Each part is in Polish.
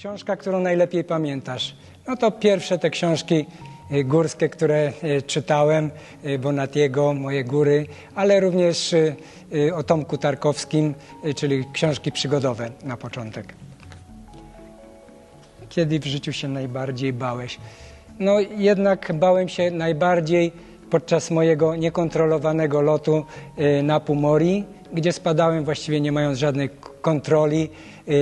Książka, którą najlepiej pamiętasz? No to pierwsze te książki y, górskie, które y, czytałem, y, Bonatiego, Moje góry, ale również o Tomku Tarkowskim, czyli książki przygodowe na początek. Kiedy w życiu się najbardziej bałeś? No jednak bałem się najbardziej podczas mojego niekontrolowanego lotu na Pumori, gdzie spadałem właściwie nie mając żadnej kontroli,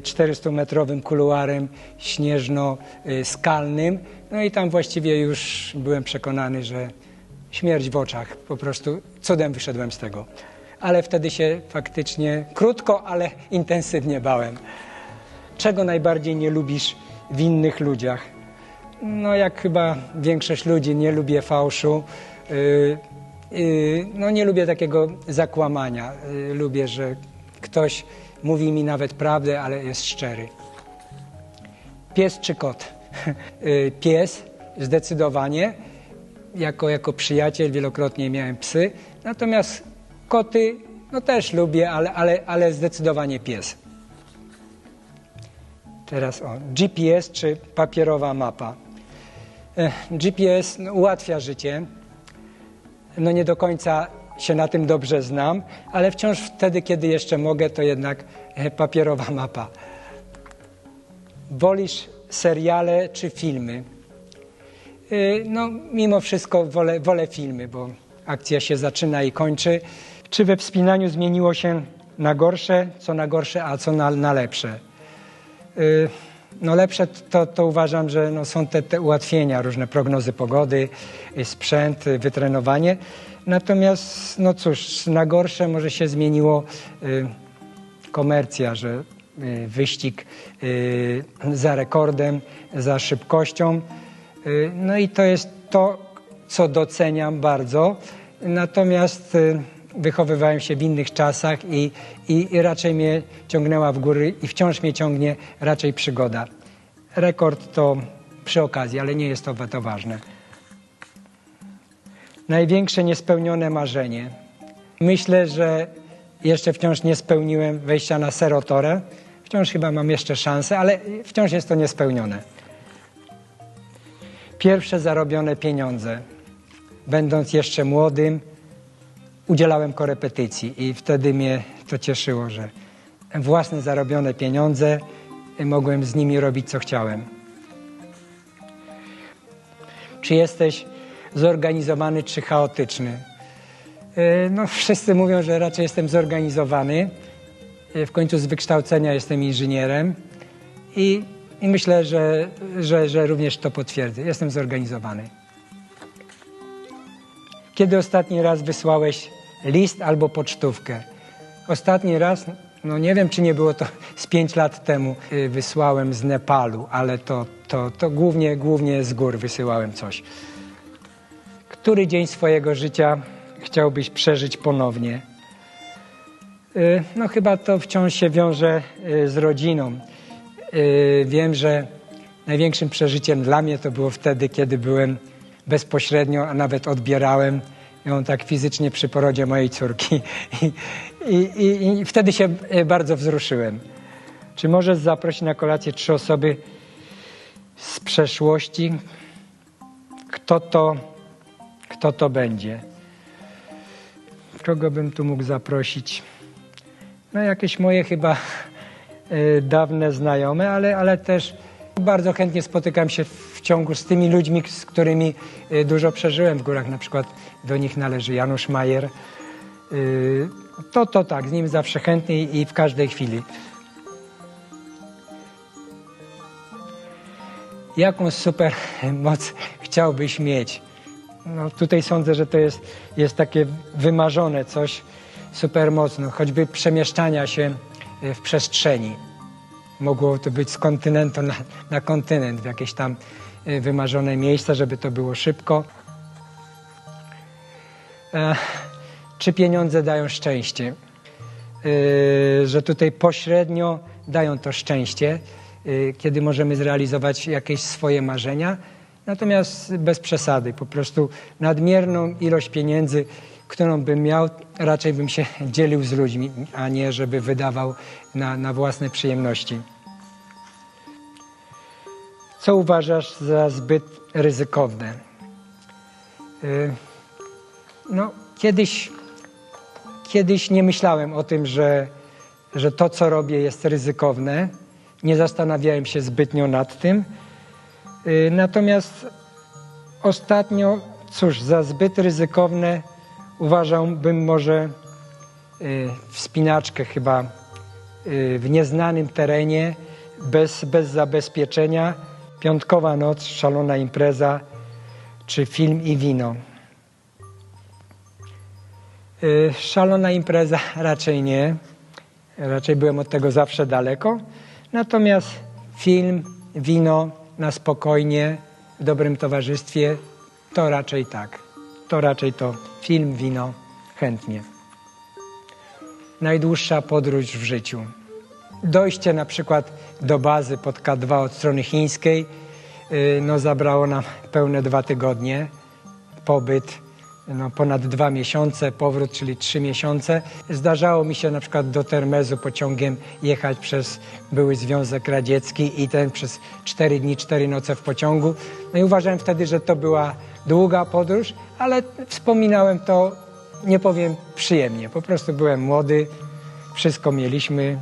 400-metrowym kuluarem śnieżno-skalnym. No i tam właściwie już byłem przekonany, że śmierć w oczach. Po prostu cudem wyszedłem z tego. Ale wtedy się faktycznie krótko, ale intensywnie bałem. Czego najbardziej nie lubisz w innych ludziach? No, jak chyba większość ludzi, nie lubię fałszu. Yy, yy, no, nie lubię takiego zakłamania. Yy, lubię, że ktoś mówi mi nawet prawdę, ale jest szczery. Pies czy kot? Yy, Pies, zdecydowanie. Jako, jako przyjaciel wielokrotnie miałem psy. Natomiast koty, no też lubię, ale, ale, ale zdecydowanie pies. Teraz o, GPS czy papierowa mapa. E, GPS no, ułatwia życie. No nie do końca się na tym dobrze znam, ale wciąż wtedy, kiedy jeszcze mogę, to jednak e, papierowa mapa. Wolisz seriale czy filmy? E, No, mimo wszystko wolę, wolę filmy, bo akcja się zaczyna i kończy. Czy we wspinaniu zmieniło się na gorsze, co na gorsze, a co na, na lepsze? Y, No lepsze to, to uważam, że no są te, te ułatwienia, różne prognozy pogody, sprzęt, wytrenowanie. Natomiast, no cóż, na gorsze może się zmieniło y, komercja, że y, wyścig y, za rekordem, za szybkością. Y, No i to jest to, co doceniam bardzo. Natomiast y, wychowywałem się w innych czasach i, i, i raczej mnie ciągnęła w góry i wciąż mnie ciągnie raczej przygoda. Rekord to przy okazji, ale nie jest to, to ważne. Największe niespełnione marzenie. Myślę, że jeszcze wciąż nie spełniłem wejścia na Serotorę. Wciąż chyba mam jeszcze szansę, ale wciąż jest to niespełnione. Pierwsze zarobione pieniądze. Będąc jeszcze młodym, udzielałem korepetycji i wtedy mnie to cieszyło, że własne zarobione pieniądze y, mogłem z nimi robić co chciałem. Czy jesteś zorganizowany czy chaotyczny? Y, No, wszyscy mówią, że raczej jestem zorganizowany. Y, W końcu z wykształcenia jestem inżynierem i, i myślę, że, że, że również to potwierdzę. Jestem zorganizowany. Kiedy ostatni raz wysłałeś list albo pocztówkę? Ostatni raz, no nie wiem, czy nie było to z pięć lat temu, y, wysłałem z Nepalu, ale to, to, to głównie, głównie z gór wysyłałem coś. Który dzień swojego życia chciałbyś przeżyć ponownie? Y, No chyba to wciąż się wiąże y, z rodziną. Y, Wiem, że największym przeżyciem dla mnie to było wtedy, kiedy byłem bezpośrednio, a nawet odbierałem ją tak fizycznie przy porodzie mojej córki. I, i, i, wtedy się bardzo wzruszyłem. Czy możesz zaprosić na kolację trzy osoby z przeszłości? Kto to, kto to będzie? Kogo bym tu mógł zaprosić? No jakieś moje chyba y, dawne znajome, ale, ale też bardzo chętnie spotykam się w ciągu z tymi ludźmi, z którymi y, dużo przeżyłem w górach. Na przykład do nich należy Janusz Majer. Y, To, to tak, z nim zawsze chętnie i w każdej chwili. Jaką super moc chciałbyś mieć? No, tutaj sądzę, że to jest, jest takie wymarzone coś super mocno, choćby przemieszczania się e, w przestrzeni. Mogło to być z kontynentu na, na kontynent, w jakieś tam e, wymarzone miejsca, żeby to było szybko. E, Czy pieniądze dają szczęście? E, Że tutaj pośrednio dają to szczęście, e, kiedy możemy zrealizować jakieś swoje marzenia, natomiast bez przesady. Po prostu nadmierną ilość pieniędzy, którą bym miał, raczej bym się dzielił z ludźmi, a nie żeby wydawał na, na własne przyjemności. Co uważasz za zbyt ryzykowne? Y, No, kiedyś, kiedyś nie myślałem o tym, że, że to, co robię, jest ryzykowne. Nie zastanawiałem się zbytnio nad tym. Y, Natomiast ostatnio, cóż, za zbyt ryzykowne uważałbym może y, wspinaczkę chyba y, w nieznanym terenie, bez, bez zabezpieczenia, piątkowa noc, szalona impreza, czy film i wino. Szalona impreza raczej nie. Raczej byłem od tego zawsze daleko. Natomiast film, wino na spokojnie, w dobrym towarzystwie, to raczej tak. To raczej to film, wino chętnie. Najdłuższa podróż w życiu. Dojście na przykład do bazy pod K2 od strony chińskiej y, no, zabrało nam pełne dwa tygodnie. Pobyt no, ponad dwa miesiące, powrót, czyli trzy miesiące. Zdarzało mi się na przykład do Termezu pociągiem jechać przez były Związek Radziecki i ten przez cztery dni, cztery noce w pociągu. No i uważałem wtedy, że to była długa podróż, ale wspominałem to, nie powiem przyjemnie. Po prostu byłem młody, wszystko mieliśmy,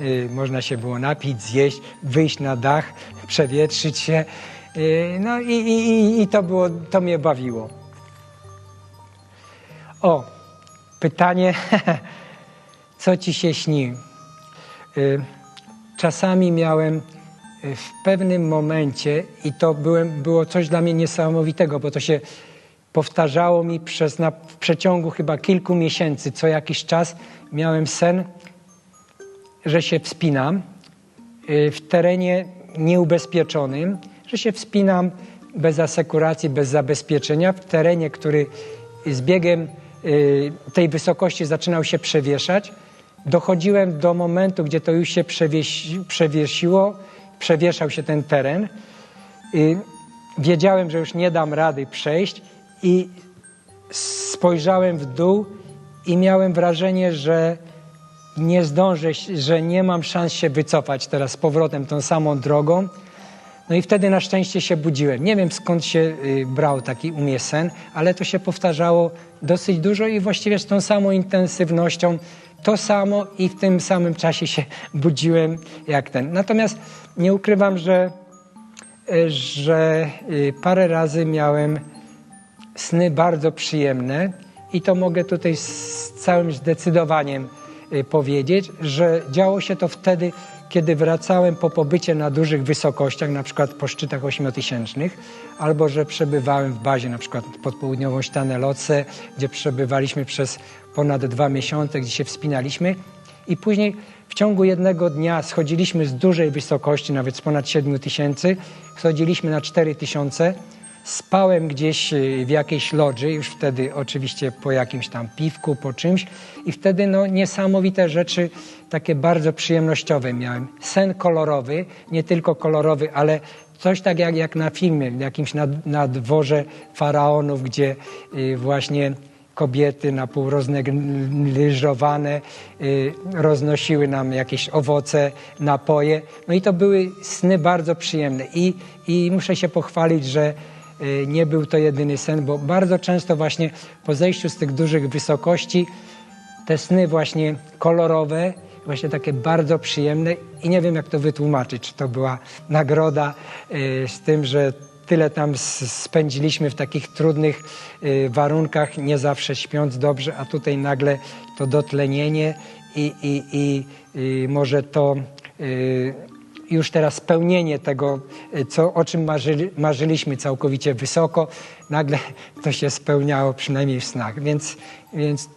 y, można się było napić, zjeść, wyjść na dach, przewietrzyć się. Y, no i, i- i to, było, to mnie bawiło. O, pytanie, co ci się śni? Y, Czasami miałem y, w pewnym momencie, i to byłem, było coś dla mnie niesamowitego, bo to się powtarzało mi przez na, w przeciągu chyba kilku miesięcy, co jakiś czas miałem sen, że się wspinam y, w terenie nieubezpieczonym, że się wspinam bez asekuracji, bez zabezpieczenia, w terenie, który z biegiem tej wysokości zaczynał się przewieszać. Dochodziłem do momentu, gdzie to już się przewiesi, przewiesiło, przewieszał się ten teren. Y, Wiedziałem, że już nie dam rady przejść i spojrzałem w dół i miałem wrażenie, że nie zdążę, że nie mam szans się wycofać teraz z powrotem tą samą drogą. No i wtedy na szczęście się budziłem. Nie wiem skąd się y, brał taki u mnie sen, ale to się powtarzało dosyć dużo i właściwie z tą samą intensywnością to samo i w tym samym czasie się budziłem jak ten. Natomiast nie ukrywam, że, y, że y, parę razy miałem sny bardzo przyjemne i to mogę tutaj z całym zdecydowaniem powiedzieć, że działo się to wtedy, kiedy wracałem po pobycie na dużych wysokościach, na przykład po szczytach ośmiotysięcznych, albo że przebywałem w bazie, na przykład pod południową ścianę gdzie przebywaliśmy przez ponad dwa miesiące, gdzie się wspinaliśmy. I później w ciągu jednego dnia schodziliśmy z dużej wysokości, nawet z ponad 7 tysięcy, schodziliśmy na 4 tysiące, Spałem gdzieś y, w jakiejś lodży, już wtedy oczywiście po jakimś tam piwku, po czymś i wtedy no, niesamowite rzeczy, takie bardzo przyjemnościowe miałem. Sen kolorowy, nie tylko kolorowy, ale coś tak jak, jak na filmie, jakimś na, na dworze faraonów, gdzie y, właśnie kobiety na pół roznegliżowane y, roznosiły nam jakieś owoce, napoje. No i to były sny bardzo przyjemne. I, i muszę się pochwalić, że nie był to jedyny sen, bo bardzo często właśnie po zejściu z tych dużych wysokości te sny właśnie kolorowe, właśnie takie bardzo przyjemne i nie wiem jak to wytłumaczyć, czy to była nagroda y, z tym, że tyle tam spędziliśmy w takich trudnych y, warunkach, nie zawsze śpiąc dobrze, a tutaj nagle to dotlenienie i, i, i y, może to y, już teraz spełnienie tego, y, co, o czym marzyli, marzyliśmy całkowicie wysoko, nagle to się spełniało przynajmniej w snach. Więc, więc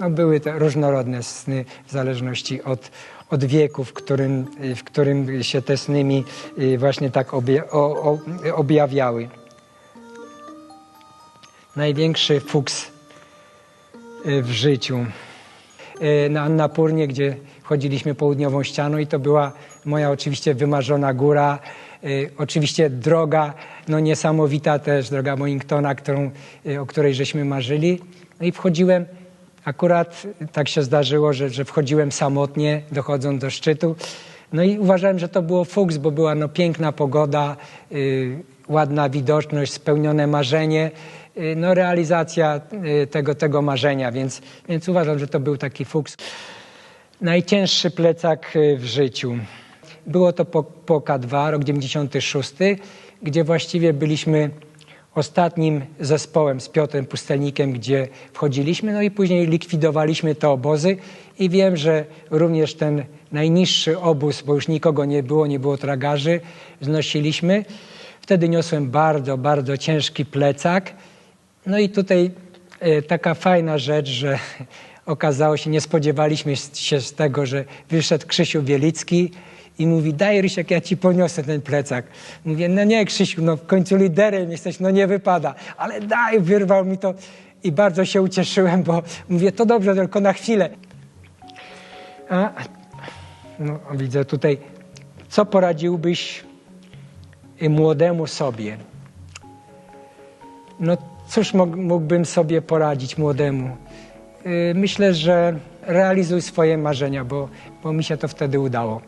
no, były te różnorodne sny w zależności od, od wieku, w którym, w którym się te sny mi y, właśnie tak o, o, objawiały. Największy fuks y, w życiu. Y, Na Annapurnie, gdzie chodziliśmy południową ścianą i to była moja oczywiście wymarzona góra. Y, Oczywiście droga, no niesamowita też, droga Wellingtona, którą, y, o której żeśmy marzyli. No i wchodziłem, akurat tak się zdarzyło, że, że wchodziłem samotnie, dochodząc do szczytu. No i uważałem, że to było fuks, bo była no, piękna pogoda, y, ładna widoczność, spełnione marzenie, y, no realizacja y, tego, tego marzenia, więc, więc uważam, że to był taki fuks. Najcięższy plecak y, w życiu. Było to po, po K2, rok 96, gdzie właściwie byliśmy ostatnim zespołem z Piotrem Pustelnikiem, gdzie wchodziliśmy, no i później likwidowaliśmy te obozy i wiem, że również ten najniższy obóz, bo już nikogo nie było, nie było tragarzy, znosiliśmy. Wtedy niosłem bardzo, bardzo ciężki plecak. No i tutaj e, taka fajna rzecz, że okazało się, nie spodziewaliśmy się z tego, że wyszedł Krzysiu Bielicki i mówi, daj Rysiek, ja ci poniosę ten plecak. Mówię, no nie Krzysiu, no w końcu liderem jesteś, no nie wypada, ale daj, wyrwał mi to i bardzo się ucieszyłem, bo mówię, to dobrze, tylko na chwilę. A, no widzę tutaj, co poradziłbyś młodemu sobie? No cóż mógł- mógłbym sobie poradzić młodemu? Y, Myślę, że realizuj swoje marzenia, bo, bo mi się to wtedy udało.